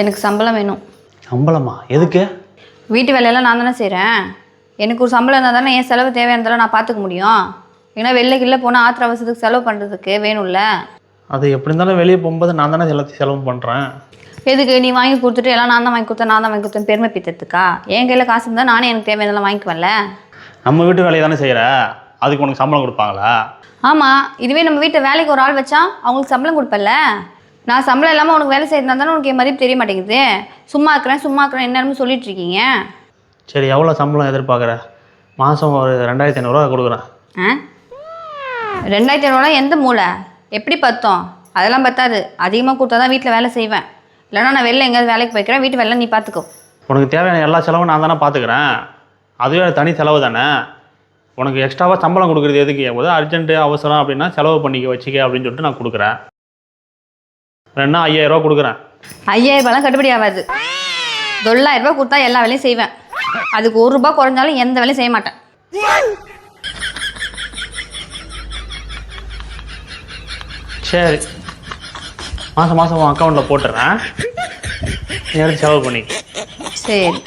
எனக்கு சம்பளம் வேணும். சம்பளமா? எதுக்கு? வீட்டு வேலையெல்லாம் நான் தானே செய்கிறேன் எனக்கு ஒரு சம்பளம் இருந்தால் தானே என் செலவு தேவையானதெல்லாம் நான் பார்த்துக்க முடியும். ஏன்னா வெளில கில்ல போனால் ஆத்திர அவசரத்துக்கு செலவு பண்ணுறதுக்கு வேணும்ல. அது எப்படி இருந்தாலும் வெளியே போகும்போது நான் தானே எல்லாத்தையும் செலவு பண்ணுறேன் எதுக்கு நீ வாங்கி கொடுத்துட்டு எல்லாம் நான் தான் வாங்கி கொடுத்தேன் நான் தான் வாங்கி கொடுத்தேன் பெருமை பித்தத்துக்கா? என் கையில் காசு இருந்தால் நானே எனக்கு தேவையானதெல்லாம் வாங்கிக்குவேன்ல. நம்ம வீட்டு வேலையை தானே செய்கிற அதுக்கு உனக்கு சம்பளம் கொடுப்பாங்களா? ஆமாம் இதுவே நம்ம வீட்டில் வேலைக்கு ஒரு ஆள் வச்சா அவங்களுக்கு சம்பளம் கொடுப்பல்ல நான் சம்பளம் இல்லாமல் உனக்கு வேலை செய்யறதா தானே உனக்கு என் மதிப்பு தெரிய மாட்டேங்குது. சும்மா இருக்கிறேன் சும்மா இருக்கிறேன் என்னன்னு சொல்லிட்டு இருக்கீங்க? சரி எவ்வளோ சம்பளம் எதிர்பார்க்குற? மாதம் ஒரு ரெண்டாயிரத்தி ஐநூறுரூவா கொடுக்குறேன். ஆ? ரெண்டாயிரத்தி ஐநூறுவா எந்த மூளை? எப்படி பத்தோம் அதெல்லாம் பத்தாது. அதிகமாக கொடுத்தா தான் வீட்டில் வேலை செய்வேன். இல்லைன்னா நான் வெளில எங்கேயாவது வேலைக்கு போய்க்கிறேன் வீட்டு வேலை நீ பார்த்துக்கோ. உனக்கு தேவையான எல்லா செலவும் நான் தானே பார்த்துக்கிறேன். அதுவே தனி செலவு தானே. உனக்கு எக்ஸ்ட்ராவாக சம்பளம் கொடுக்குறது எதுக்கு? ஏதாவது அர்ஜென்ட்டு அவசரம் அப்படின்னா செலவு பண்ணிக்க வச்சுக்க அப்படின்னு சொல்லிட்டு நான் கொடுக்குறேன். ரெண்டா ஐயாயிரம் ரூபா கொடுக்குறேன். ஐயாயிரம் ரூபாய்லாம் கட்டுப்படி ஆகாது. தொள்ளாயிரம் ரூபாய் கொடுத்தா எல்லா வேலையும் செய்வேன். அதுக்கு ஒரு ரூபாய் குறைஞ்சாலும் எந்த வேலையும் செய்ய மாட்டேன். சரி. மாதம் மாதம் உன் அக்கௌண்ட்டில் போட்டுறேன். செலவு பண்ணி சரி.